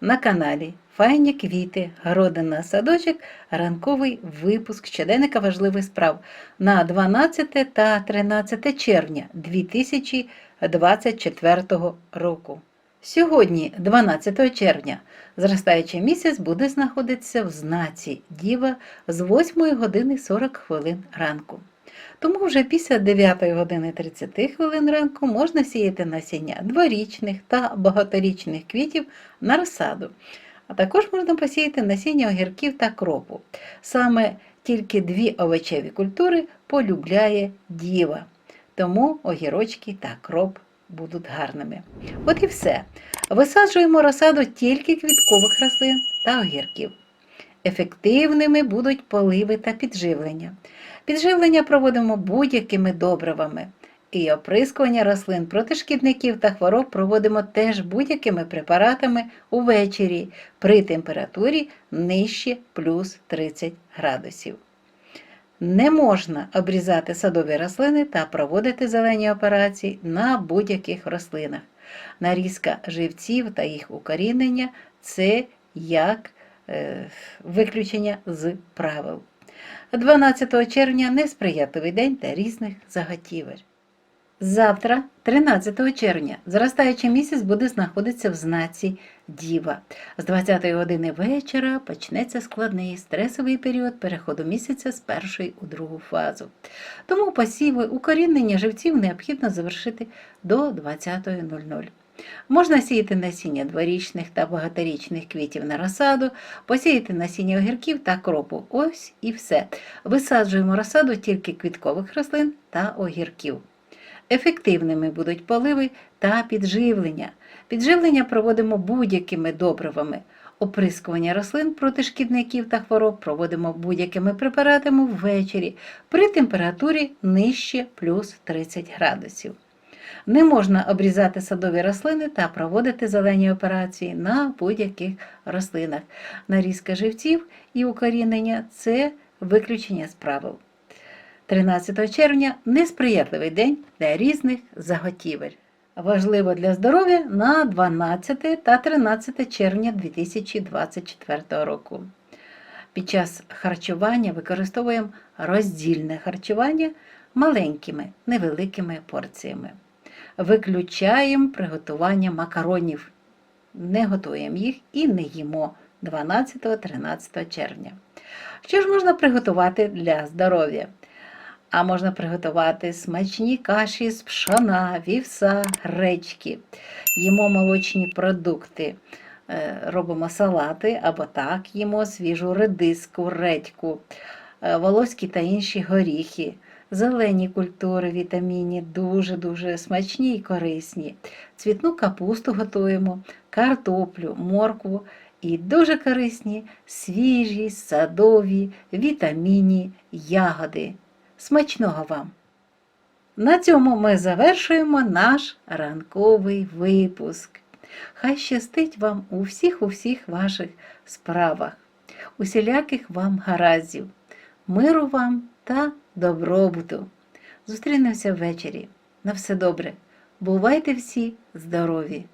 на каналі Файні квіти, городина, садочок, ранковий випуск щоденника важливих справ на 12 та 13 червня 2024 року. Сьогодні, 12 червня, зростаючий місяць буде знаходитися в знаці Діва з 8 години 40 хвилин ранку. Тому вже після 9 години 30 хвилин ранку можна сіяти насіння дворічних та багаторічних квітів на розсаду. А також можна посіяти насіння огірків та кропу. Саме тільки дві овочеві культури полюбляє діва. Тому огірочки та кроп будуть гарними. От і все. Висаджуємо розсаду тільки квіткових рослин та огірків. Ефективними будуть поливи та підживлення. Підживлення проводимо будь-якими добривами. І оприскування рослин проти шкідників та хвороб проводимо теж будь-якими препаратами увечері при температурі нижче плюс 30 градусів. Не можна обрізати садові рослини та проводити зелені операції на будь-яких рослинах. Нарізка живців та їх укорінення це як виключення з правил. 12 червня несприятливий день та різних заготівель. Завтра, 13 червня, зростаючий місяць буде знаходитися в знаці Діва. З 20 години вечора почнеться складний стресовий період переходу місяця з першої у другу фазу. Тому посіви укорінення живців необхідно завершити до 20.00. Можна сіяти насіння дворічних та багаторічних квітів на розсаду, посіяти насіння огірків та кропу. Ось і все. Висаджуємо розсаду тільки квіткових рослин та огірків. Ефективними будуть поливи та підживлення. Підживлення проводимо будь-якими добривами. Оприскування рослин проти шкідників та хвороб проводимо будь-якими препаратами ввечері при температурі нижче плюс 30 градусів. Не можна обрізати садові рослини та проводити зелені операції на будь-яких рослинах. Нарізка живців і укорінення це виключення з правил. 13 червня несприятливий день для різних заготівель. Важливо для здоров'я на 12 та 13 червня 2024 року. Під час харчування використовуємо роздільне харчування маленькими невеликими порціями. Виключаємо приготування макаронів, не готуємо їх і не їмо 12-13 червня. Що ж можна приготувати для здоров'я? А можна приготувати смачні каші з пшона, вівса, гречки. Їмо молочні продукти, Е, робимо салати або так їмо свіжу редиску, редьку, е, волоські та інші горіхи. Зелені культури, вітамінні, дуже-дуже смачні і корисні. Цвітну капусту готуємо, картоплю, моркву і дуже корисні свіжі, садові, вітамінні, ягоди. Смачного вам! На цьому ми завершуємо наш ранковий випуск. Хай щастить вам у всіх у всіх ваших справах, усіляких вам гараздів, миру вам та добробуту. Зустрінемося ввечері. На все добре. Бувайте всі здорові!